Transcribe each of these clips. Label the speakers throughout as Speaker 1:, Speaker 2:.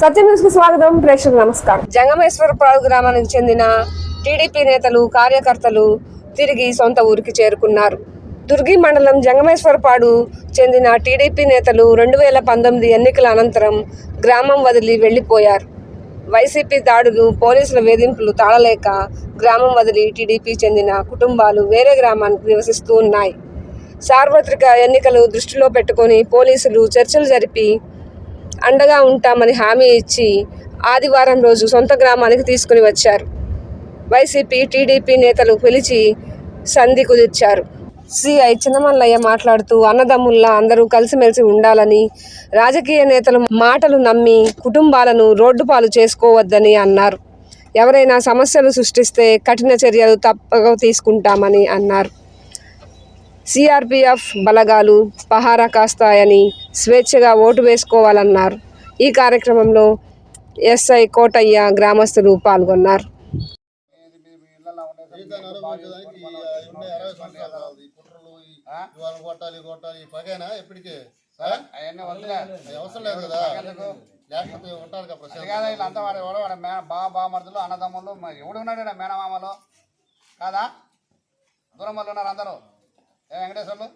Speaker 1: సత్యం న్యూస్కి స్వాగతం. ప్రేక్షకులు నమస్కారం. జంగమేశ్వరపాడు గ్రామానికి చెందిన టీడీపీ నేతలు కార్యకర్తలు తిరిగి సొంత ఊరికి చేరుకున్నారు. దుర్గి మండలం జంగమేశ్వరపాడు చెందిన టీడీపీ నేతలు రెండు వేల పంతొమ్మిది ఎన్నికల అనంతరం గ్రామం వదిలి వెళ్ళిపోయారు వైసీపీ దాడులు పోలీసుల వేధింపులు తాళలేక గ్రామం వదిలి టీడీపీ చెందిన కుటుంబాలు వేరే గ్రామానికి నివసిస్తూ ఉన్నాయి. సార్వత్రిక ఎన్నికలు దృష్టిలో పెట్టుకొని పోలీసులు చర్చలు జరిపి అండగా ఉంటామని హామీ ఇచ్చి ఆదివారం రోజు సొంత గ్రామానికి తీసుకుని వచ్చారు. వైసీపీ టీడీపీ నేతలు పిలిచి సంధి కుదిర్చారు. సిఐ చిన్నమల్లయ్య మాట్లాడుతూ అన్నదమ్ముల్లా అందరూ కలిసిమెలిసి ఉండాలని రాజకీయ నేతలు మాటలు నమ్మి కుటుంబాలను రోడ్డు పాలు చేసుకోవద్దని అన్నారు. ఎవరైనా సమస్యలు సృష్టిస్తే కఠిన చర్యలు తప్పక తీసుకుంటామని అన్నారు. సిఆర్పిఎఫ్ బలగాలు పహారా కాస్తాయని స్వేచ్ఛగా ఓటు వేసుకోవాలన్నారు ఈ కార్యక్రమంలో ఎస్ఐ కోటయ్య గ్రామస్తులు పాల్గొన్నారు
Speaker 2: అవసరం లేదు కదా లేకపోతే ఉంటారు కదా
Speaker 3: వీళ్ళంతా వాడు ఎవడో వాడు మే బా బామర్దులు అన్నదమ్ములు మరి ఎవడు ఉన్నాడు ఈడ మేనమామలు కాదా దూరం వాళ్ళు ఉన్నారు అందరూ ఏ వెంకటేశ్వర్లు?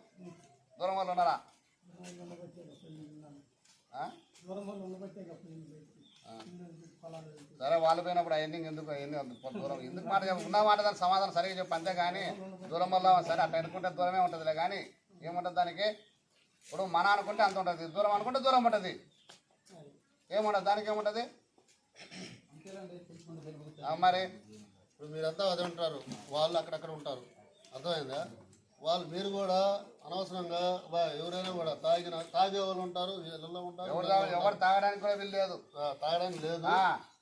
Speaker 3: దూరం వాళ్ళు ఉన్నారా? సరే వాళ్ళు పోయినప్పుడు అవన్నీ ఎందుకు? అవన్నీ దూరం. ఎందుకు మాట ఉన్న మాట దానికి సమాధానం సరిగా చెప్పు అంతే కానీ దూరం వల్ల సరే అట్లా అనుకుంటే దూరమే ఉంటుందిలే కానీ ఏముంటుంది దానికి? ఇప్పుడు మన అనుకుంటే అంత ఉంటుంది. దూరం అనుకుంటే దూరం ఉంటుంది. ఏముంటుంది దానికి ఏముంటుంది? మరి?
Speaker 2: ఇప్పుడు మీరంతా అదే ఉంటారు. వాళ్ళు అక్కడక్కడ ఉంటారు. అర్థమైందా? వాళ్ళు మీరు కూడా అనవసరంగా ఎవరైనా కూడా తాగిన తాగే వాళ్ళు ఉంటారు ఇళ్ళలో ఉంటారు
Speaker 3: ఎవరు తాగ- ఎవరు తాగడానికి కూడా వీలు లేదు
Speaker 2: ఆ, తాగడానికి లేదు.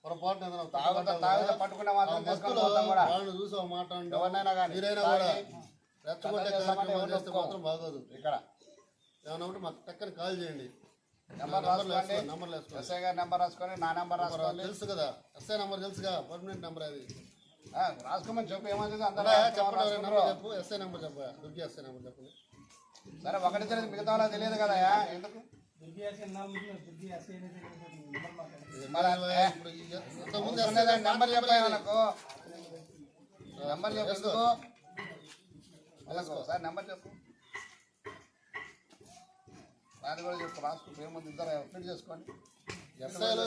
Speaker 2: పొరపాటున ఏదైనా
Speaker 3: తాగుతా
Speaker 2: తప్పుపడ్డా
Speaker 3: తాగుతా
Speaker 2: కూడా
Speaker 3: పట్టుకునే
Speaker 2: ఆ
Speaker 3: మాత్రం చేసుకొని
Speaker 2: భక్తులు
Speaker 3: పోతాం కూడా.
Speaker 2: వాళ్ళని చూసి ఒక మాట అంటాం.
Speaker 3: ఎవరినైనా కానీ
Speaker 2: మీరైనా కూడా రెచ్చగొట్టే
Speaker 3: ఎవరు
Speaker 2: చేస్తే. మాత్రం బాగోదు.
Speaker 3: ఇక్కడ.
Speaker 2: ఏమన్నా ఉంటే మాకు టక్కని కాల్ చేయండి.
Speaker 3: నెంబర్ రాసుకోండి. నెంబర్ రాసుకొని నా నెంబర్ రాసుకోండి.
Speaker 2: తెలుసు కదా. ఎస్ఐ నంబర్ తెలుసుగా? పర్మనెంట్ నెంబర్ అది.
Speaker 3: రాసుకోమని చెప్పు ఏమవుతుంది అందరూ
Speaker 2: చెప్పు ఎస్ఐ నెంబర్ చెప్పు దుర్గి ఎస్ఐ నెంబర్ చెప్పండి
Speaker 3: సరే ఒకటి తెలియదు మిగతా తెలియదు కదా ఎందుకు? నెంబర్
Speaker 2: చెప్పలేదు.
Speaker 3: వాళ్ళకు. నెంబర్ చెప్పు సార్ నెంబర్ చెప్పు. అది కూడా చెప్పు రాసుకుంటూ ఏముంది ఇద్దరు ఫిట్ చేసుకోండి.
Speaker 2: ఎస్ఐలో